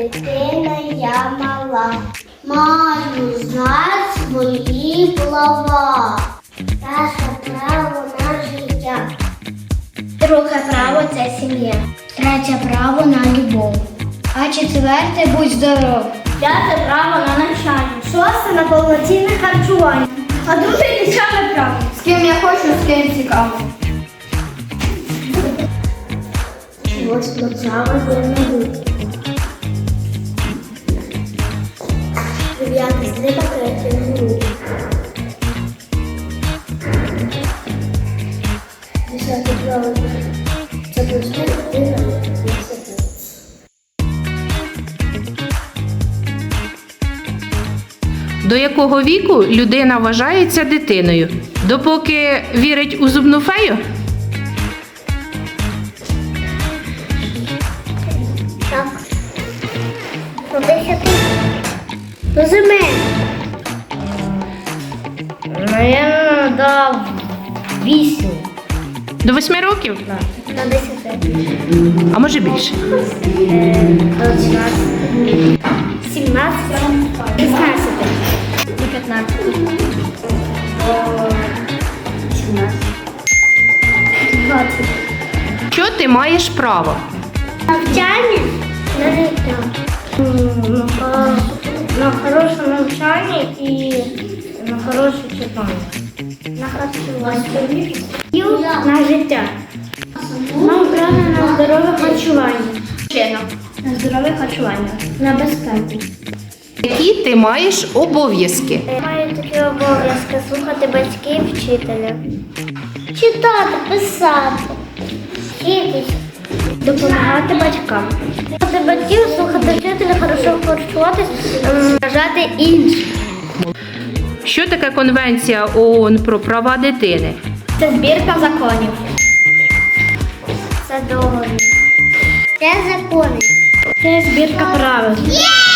дитина я мала, маю знати свої права. Перше право на життя. Друге право це сім'я. Третє право на любов. А четверте будь здоров. П'яте право на навчання. Шосте на повноцінне харчування. А друге десяте право. З ким я хочу, з ким цікаво. Восьме право звернути. До якого віку людина вважається дитиною? Допоки вірить у зубну фею? Так. До. До зими. Наверно, до вісім. До восьми років? До десяти. А може більше? До одинадцяти. Сімнадцяти. Шістнадцяти. До п'ятнадцяти. До сімнадцяти. Двадцять. Що ти маєш право? Навчання на життя. На, на хороше навчання і на хороше читання. На харчування. На життя. Нам право на здорове харчування. На здорове харчування. На безпеку. Які ти маєш обов'язки? Я Маю такі обов'язки слухати батьків вчителя. Читати, писати. Вчитись. Допомагати батькам. Слухати батьків, слухати вчителя, хорошо харчуватись, вважати інших. Що таке Конвенція ООН про права дитини? Це збірка законів. Це договір. Це закони. Це збірка правил. Є!